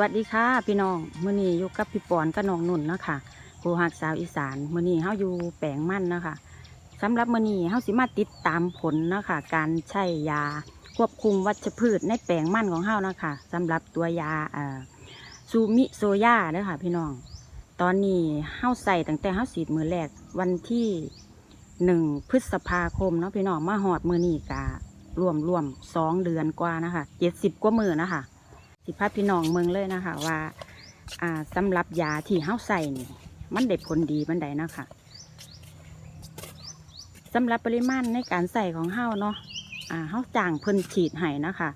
วัสดีค่ะ พี่น้องมื้อนี้อยู่กับพี่ปอนกับน้องนุ่นนะคะครูหักสาวอีสานมื้อนี้เฮาอยู่แปลงมันนะคะสำหรับมื้อนี้เฮาสิมาติดตามผลนะคะการใช้ยาควบคุมวัชพืชในแปลงมันของเฮานะคะสำหรับตัวยาซูมิโซยาเด้อค่ะพี่น้อง ตอนนี้เฮาใส่ตั้งแต่เฮาสีดมือแรกวันที่หนึ่งพฤษภาคมเนาะพี่น้องมาหอดมือนี่กะรวมรวมสองเดือนกว่านะคะเจ็ดสิบกว่ามือนะคะ สิพาพี่น้องเมืองเลยนะคะ ว่าอ่าสำหรับยาที่เฮาใส่นี่มันได้ผลดีบันไดนะคะสำหรับปริมาณในการใส่ของเฮาเนาะอ่าเฮาจ้างเพิ่นฉีดให้นะคะ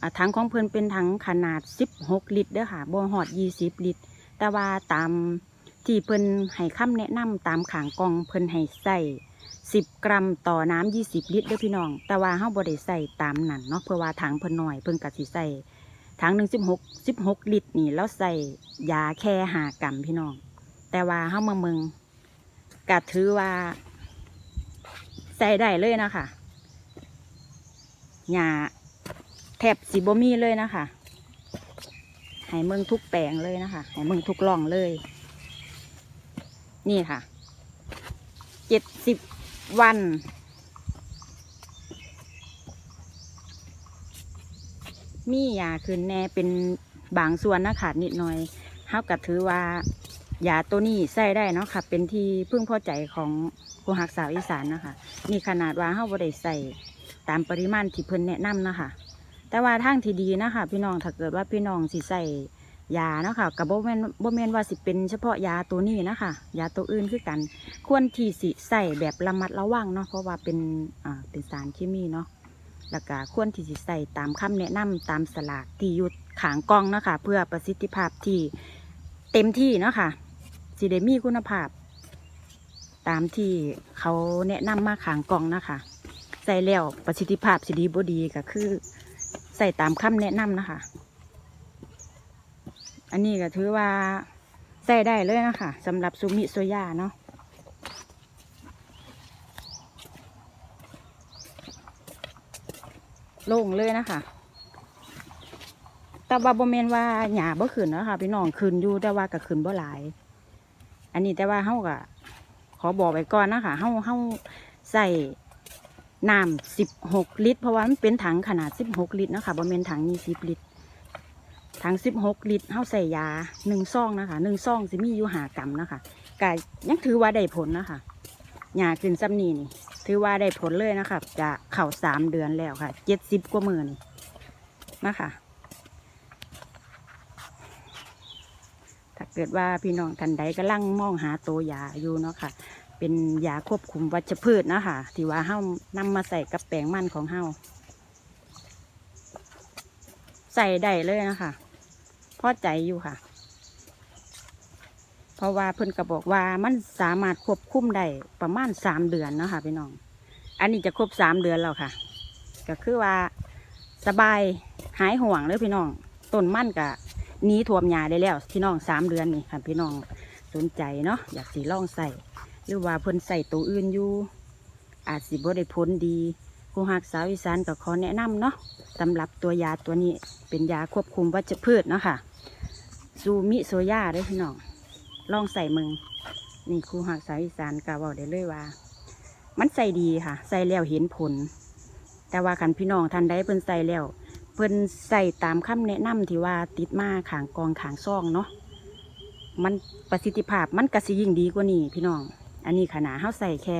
อ่าถังของเพิ่นเป็นถังขนาด 16 ลิตรเด้อค่ะบ่ฮอด 20 ลิตร แต่ว่าตามที่เพิ่นให้คำแนะนำตามขางกล่องเพิ่นให้ใส่10กรัมต่อน้ำ20 ลิตรเด้อพี่น้อง แต่ว่าเฮาบ่ได้ใส่ตามนั้นเนาะเพื่อว่าถังเพิ่นน้อยเพิ่นก็สิใส่ ถังหนึ่งสิบหกสิบหกลิตรนี่แล้วใส่ยาแค่หากรัมพี่น้อง แต่ว่าเฮ้ามาเมืองกะถือว่า ใส่ได้เลยนะคะยาแทบสิบมีเลยนะคะให้เมืองทุกแปลงเลยนะคะให้เมืองทุกล่องเลย นี่ค่ะเจ็ดสิบวัน มียาขึ้นแน่เป็นบางส่วนนะขาดนิดหน่อยเฮากับถือว่ายาตัวนี้ใส่ได้เนาะค่ะ เป็นที่พึ่งพอใจของผู้หักสาวอีสานนะคะนี่ขนาดว่าเฮาบ่ได้ใส่ตามปริมาณที่เพิ่นแนะนำนะคะแต่ว่าทางที่ดีนะคะพี่น้องถ้าเกิดว่าพี่น้องสิใส่ยาเนาะค่ะกับโบ่แม่นบ่แมนว่าสิเป็นเฉพาะยาตัวนี้นะคะยาตัวอื่นคือกัน ควรที่สิใส่แบบระมัดระวังเนาะเพราะว่าเป็นอ่าเป็นสารเคมีเนาะ แล้วก็ควรที่จะใส่ตามคำแนะนำตามสลากที่อยุดขางกล้องนะคะเพื่อประสิทธิภาพที่เต็มที่เนาะค่ะสิได้มีคุณภาพ ตามที่เขาแนะนำมาขางกล้องนะคะ ใส่แล้วประสิทธิภาพสิดีบดีก็คือใส่ตามคำแนะนำนะคะ อันนี้ก็ถือว่าใส่ได้เลยนะคะสำหรับซูมิโซยาเนาะ โล่งเลยนะคะแต่ว่าบ่แมนว่าหยาบ่ขึ้นนะคะพี่น้องขึ้นอยู่แต่ว่าก็ขึ้นบ่หลาย อันนี้แต่ว่าเฮาก็ขอบอกไว้ก่อนนะคะเฮาเฮาใส่น้ำสิบหกลิตร เพราะว่ามันเป็นถังขนาดสิบหกลิตรนะคะบ่แมนถังยี่สิบลิตรถังสิบหกลิตรเฮาใส่ยาหนึ่งซองนะคะหนึ่งซองสิมีอยู่หากรัมนะคะก็ยังถือว่าได้ผลนะคะหยาขึ้นซ้ำนี่นี่ ถือว่าได้ผลเลยนะครับจะเข่าสามเดือนแล้วค่ะเจ็ดสิบกว่าหมื่นนะคะถ้าเกิดว่าพี่น้องท่านใดกำลังมองหาตัวยาอยู่เนาะค่ะ เป็นยาควบคุมวัชพืชนะคะที่ว่าเฮ้านำมาใส่กับแปลงมันของเฮ้าใส่ได้เลยนะคะพอใจอยู่ค่ะ เพราะว่าเพิ่นก็บอกว่ามันสามารถควบคุมได้ประมาณสามเดือนเนาะคะพี่น้อง อันนี้จะครบสามเดือนแล้วค่ะ ก็คือว่าสบายหายห่วงเลยพี่น้องต้นมั่นกะหนี้ท่วมหญ้าได้แล้วพี่น้องสามเดือนนี่ค่ะพี่น้องสนใจเนาะอยากสีล่องใส่หรือว่าเพิ่นใส่ตัวอื่นอยู่ อาจสิบ่ได้ผลดีครูหักสาวอีสานก็ขอแนะนำเนาะสำหรับตัวยาตัวนี้เป็นยาควบคุมวัชพืชเนาะค่ะซูมิโซยาด้อพี่น้อง ลองใส่มึง นี่ครูหักสาวอีสานกาบอกได้เลยว่า มันใส่ดีค่ะ ใส่แล้วเห็นผล แต่ว่าคันพี่น้องท่านใดเพิ่นใส่แล้ว เพิ่นใส่ตามคำแนะนำที่ว่าติดมาขางกองขางซ่องเนาะมันประสิทธิภาพมันกระสิยิ่งดีกว่านี้พี่น้อง อันนี้ขนาดเฮาใส่แค่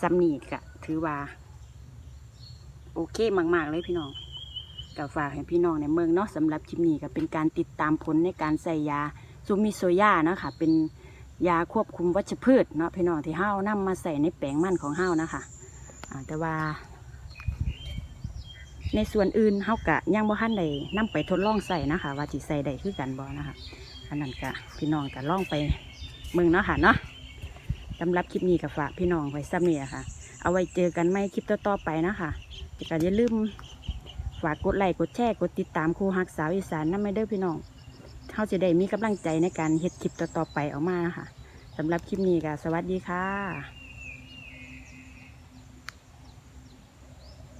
ซัมนีกะถือว่า โอเคมาก ๆ เลยพี่น้องก็ฝากให้พี่น้องในเมืองเนาะสำหรับคลิปนี้ก็เป็นการติดตามผลในการใส่ยา ซูมิโซยานะค่ะเป็นยาควบคุมวัชพืชเนาะพี่น้องที่เฮานำมาใส่ในแปลงมันของเฮานะคะอ่าแต่ว่า ในส่วนอื่นเฮากะยังบ่ทันได้นำไปทดลองใส่นะคะ ว่าสิใส่ได้คือกันบ่นะคะอันนั้นกะพี่น้องกะลองไปเมืองเนาะค่ะเนาะสำหรับคลิปนี้ก็ฝากพี่น้องไว้ซ้ำนี่ค่ะ เอาไว้เจอกันไม่คลิปต่อๆไปนะคะก็อย่าลืมฝากกดไลค์กดแชร์กดติดตามครูฮักสาวอีสานนั่นไม่เด้อพี่น้อง เขาจะได้มีกำลังใจในการเฮ็ดคลิปต่อๆไปออกมาค่ะสำหรับคลิปนี้ก็สวัสดีค่ะ